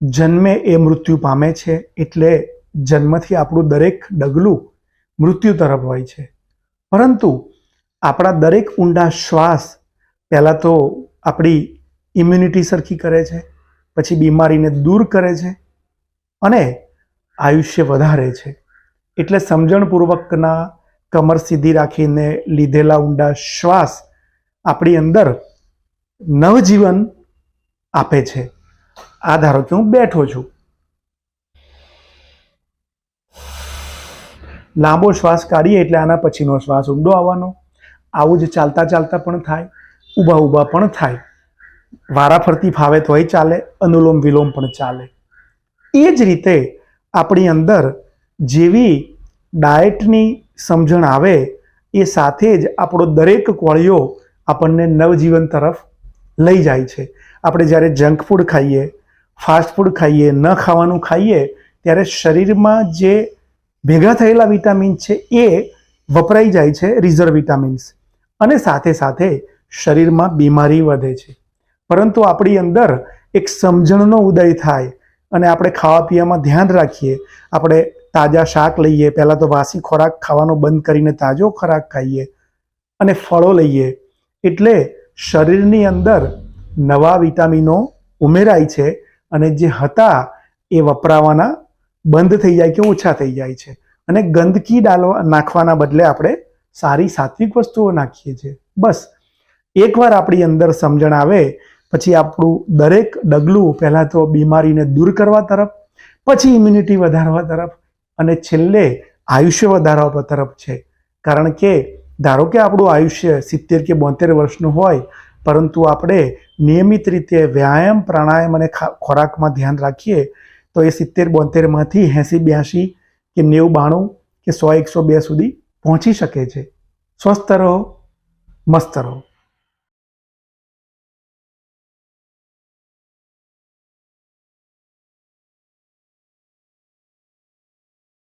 જન્મે એ મૃત્યુ પામે છે એટલે જન્મથી આપણું દરેક ડગલું મૃત્યુ તરફ હોય છે. પરંતુ આપણા દરેક ઊંડા શ્વાસ પહેલાં તો આપણી ઇમ્યુનિટી સરખી કરે છે, પછી બીમારીને દૂર કરે છે અને આયુષ્ય વધારે છે. એટલે સમજણપૂર્વકના કમર સીધી રાખીને લીધેલા ઊંડા શ્વાસ આપણી અંદર નવજીવન આપે છે. આ ધારો કે હું બેઠો છું. લાંબો શ્વાસ કાઢીએ એટલે આના પછીનો શ્વાસ ઊંડો આવવાનો. આવું જ ચાલતા ચાલતા પણ થાય, ઊભા ઊભા પણ થાય. વારાફરતી ફાવે તોય ચાલે, અનુલોમ વિલોમ પણ ચાલે. એ જ રીતે આપણી અંદર જેવી ડાયટની સમજણ આવે, એ સાથે જ આપણો દરેક કોળિયો આપણને નવજીવન તરફ લઈ જાય છે. આપણે જ્યારે જંક ફૂડ ખાઈએ ફાસ્ટ ફૂડ ખાઈએ, ન ખાવાનું ખાઈએ, ત્યારે શરીરમાં જે ભેગા થયેલા વિટામિન છે એ વપરાઈ જાય છે રિઝર્વ વિટામિન્સ અને સાથે સાથે શરીરમાં બીમારી વધે છે. પરંતુ આપણી અંદર એક સમજણનો ઉદય થાય અને આપણે ખાવા પીવામાં ધ્યાન રાખીએ. આપણે તાજા શાક લઈએ, પહેલાં તો વાસી ખોરાક ખાવાનો બંધ કરીને તાજો ખોરાક ખાઈએ અને ફળો લઈએ. એટલે શરીરની અંદર નવા વિટામિનો ઉમેરાય છે અને જે હતા એ વપરાવાના બંધ થઈ જાય કે ઓછા થઈ જાય છે. અને ગંદકી ડાલવા, નાખવાના બદલે આપણે સારી સાત્વિક વસ્તુઓ નાખીએ છીએ. બસ, એકવાર આપણી અંદર સમજણ આવે, પછી આપણું દરેક ડગલું પહેલાં તો બીમારીને દૂર કરવા તરફ, પછી ઇમ્યુનિટી વધારવા તરફ અને છેલ્લે આયુષ્ય વધારવા તરફ છે. કારણ કે ધારો કે આપણું આયુષ્ય સિત્તેર કે બોતેર વર્ષનું હોય પરંતુ આપણે નિયમિત રીતે વ્યાયામ, પ્રાણાયામ અને ખોરાકમાં ધ્યાન રાખીએ, તો એ સિત્તેર બોતેરમાંથી એંસી બ્યાસી કે નેવું બાણું કે સો, એકસો બે સુધી પહોંચી શકે છે. સ્વસ્થ રહો, મસ્ત રહો.